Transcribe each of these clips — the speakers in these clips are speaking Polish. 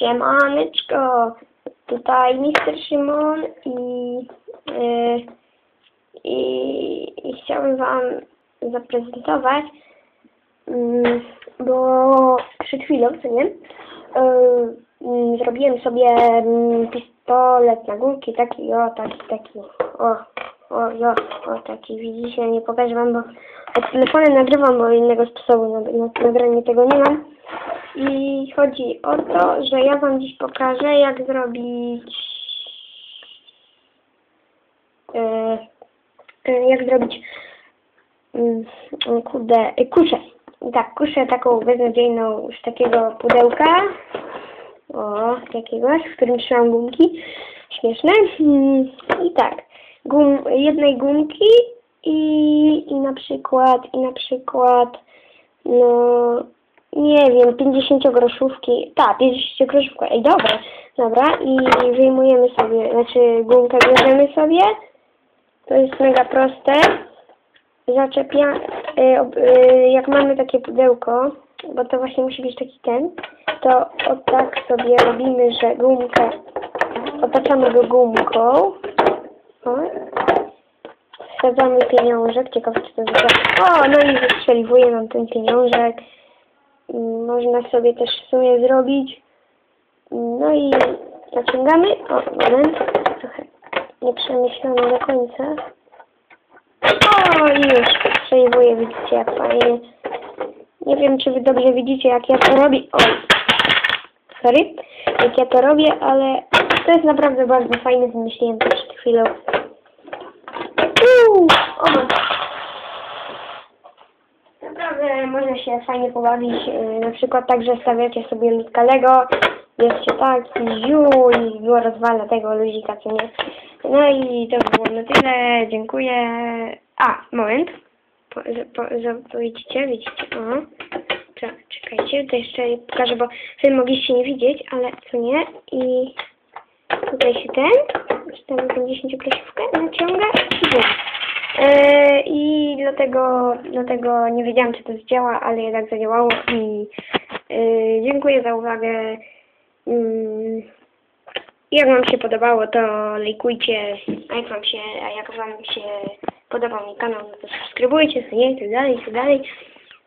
Siemaneczko, tutaj Mister Szymon i, yy, i, i chciałbym Wam zaprezentować, mm, bo przed chwilą, co nie, yy, zrobiłem sobie mm, pistolet na gumki, taki, o, taki, taki, o, o, jo, o, taki, widzicie, nie pokażę Wam, bo od nagrywam, bo innego sposobu na, na nagranie tego nie mam. I chodzi o to, że ja Wam dziś pokażę, jak zrobić e, e, jak zrobić mm, kurde, e, kuszę. Tak, kuszę taką beznadziejną z takiego pudełka. O, jakiegoś, w którym trzymam gumki. Śmieszne. Mm, I tak, gum, jednej gumki i, i na przykład, i na przykład, no, nie wiem, 50 groszówki. Tak, 50 groszówka. Ej, dobra, dobra. I wyjmujemy sobie, znaczy gumkę bierzemy sobie. To jest mega proste. Zaczepia, y, y, jak mamy takie pudełko, bo to właśnie musi być taki ten, to o tak sobie robimy, że gumkę otaczamy go gumką. O. Wsadzamy pieniążek. Ciekawe, czy to zadziała. O, no i wystrzeliwuje nam ten pieniążek. Można sobie też w sumie zrobić. No i naciągamy. O, moment. Trochę nieprzemyślane do końca. O, już przejmuje, widzicie jak fajnie. Nie wiem, czy wy dobrze widzicie, jak ja to robię. O, sorry. Jak ja to robię, ale to jest naprawdę bardzo fajne. Wymyśliłem to przed chwilą. Uuu, o, Naprawdę można się fajnie pobawić, yy, na przykład tak, że stawiacie sobie ludka Lego, bierzcie tak i i go rozwala tego luzika, co nie. No i to by było na tyle, dziękuję. A, moment. Po, po, to widzicie, widzicie, o. Czek- Czekajcie, to jeszcze pokażę, bo wy mogliście nie widzieć, ale co nie. I tutaj się ten, tam 50 groszówkę naciąga i. Yy, I dlatego, dlatego nie wiedziałam, czy to zdziała, ale jednak zadziałało i yy, dziękuję za uwagę. Yy, jak Wam się podobało, to lajkujcie, a jak Wam się, a jak Wam się podobał mój kanał, no to subskrybujcie, nie, i tak dalej, i tak dalej.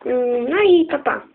Yy, no i pa, pa.